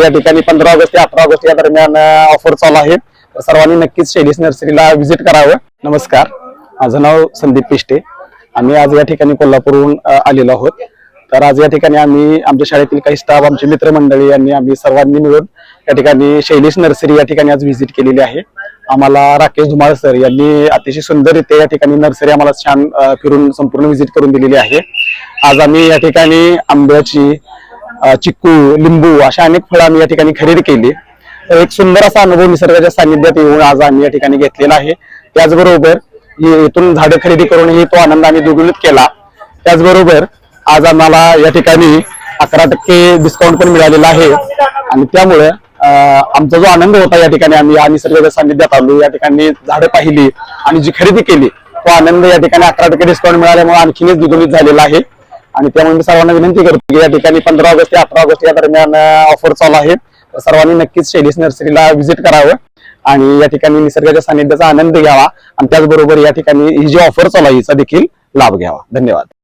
या ठिकाणी पंधरा ऑगस्ट ते अठरा ऑगस्ट या दरम्यान ऑफर चालू आहे तर सर्वांनी नक्कीच शेडीस नर्सरीला व्हिजिट करावं. नमस्कार. माझं नाव संदीप पिष्टे. आम्ही आज या ठिकाणी कोल्हापूरहून आलेलो आहोत. तर आज या ठिकाणी आम्ही आमच्या शाळेतील काही स्टाफ आमचे मित्रमंडळी यांनी आम्ही सर्वांनी मिळून या ठिकाणी शैलेश नर्सरी या ठिकाणी आज व्हिजिट केलेली आहे. आम्हाला राकेश धुमाळ सर यांनी अतिशय सुंदररित्या या ठिकाणी नर्सरी आम्हाला छान फिरून संपूर्ण व्हिजिट करून दिलेली आहे. आज आम्ही या ठिकाणी आंब्याची चिक्कू लिंबू अशा अनेक फळं आम्ही या ठिकाणी खरेदी केली. एक सुंदर असा अनुभव निसर्गाच्या सानिध्यात येऊन आज आम्ही या ठिकाणी घेतलेला आहे. त्याचबरोबर इथून झाडं खरेदी करूनही तो आनंद आम्ही द्विगुणित केला. त्याचबरोबर आज आम्हाला या ठिकाणी अकरा टक्के डिस्काउंट पण मिळालेला आहे. आणि त्यामुळे आमचा जो आनंद होता या ठिकाणी आम्ही या निसर्गाच्या सानिध्यात आलो. या ठिकाणी झाडं पाहिली आणि जी खरेदी केली तो आनंद या ठिकाणी अकरा टक्के डिस्काउंट मिळाल्यामुळे आणखीनच द्विगुणित झालेला आहे. आणि त्यामुळे मी सर्वांना विनंती करतो की या ठिकाणी पंधरा ऑगस्ट ते अठरा ऑगस्ट या दरम्यान ऑफर चालू आहे तर सर्वांनी नक्कीच शेडीस नर्सरीला व्हिजिट करावं आणि या ठिकाणी निसर्गाच्या सानिध्याचा आनंद घ्यावा. आणि त्याचबरोबर या ठिकाणी ही जी ऑफर चालू आहे हिचा देखील लाभ घ्यावा. धन्यवाद.